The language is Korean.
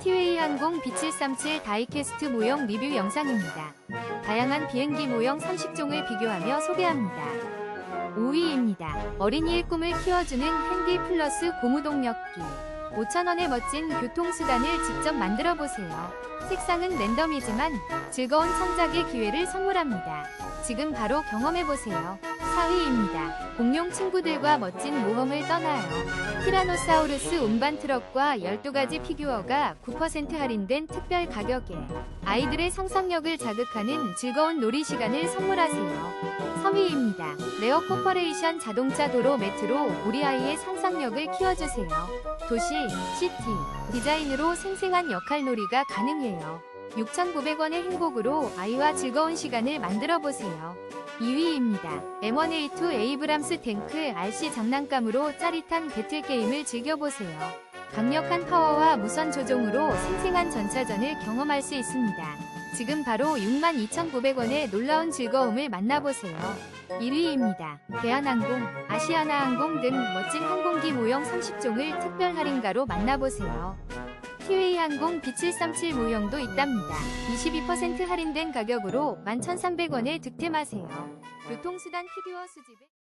티웨이 항공 B737 다이캐스트 모형 리뷰 영상입니다. 다양한 비행기 모형 30종을 비교하며 소개합니다. 5위입니다. 어린이의 꿈을 키워주는 핸디 플러스 고무동력기. 5,000원의 멋진 교통수단을 직접 만들어 보세요. 색상은 랜덤이지만 즐거운 창작의 기회를 선물합니다. 지금 바로 경험해 보세요. 4위입니다. 공룡 친구들과 멋진 모험을 떠나요. 티라노사우루스 운반 트럭과 12가지 피규어가 9% 할인된 특별 가격에 아이들의 상상력을 자극하는 즐거운 놀이 시간을 선물하세요. 3위입니다. 레어 코퍼레이션 자동차 도로 매트로 우리 아이의 상상력을 키워주세요. 도시, 시티, 디자인으로 생생한 역할 놀이가 가능해요. 6,900원의 행복으로 아이와 즐거운 시간을 만들어 보세요. 2위입니다. M1A2 에이브람스 탱크 RC 장난감으로 짜릿한 배틀게임을 즐겨보세요. 강력한 파워와 무선 조종으로 생생한 전차전을 경험할 수 있습니다. 지금 바로 62,900원의 놀라운 즐거움을 만나보세요. 1위입니다. 대한항공, 아시아나항공 등 멋진 항공기 모형 30종을 특별 할인가로 만나보세요. 티웨이 항공 B737 모형도 있답니다. 22% 할인된 가격으로 11,300원에 득템하세요. 교통수단 피규어 수집에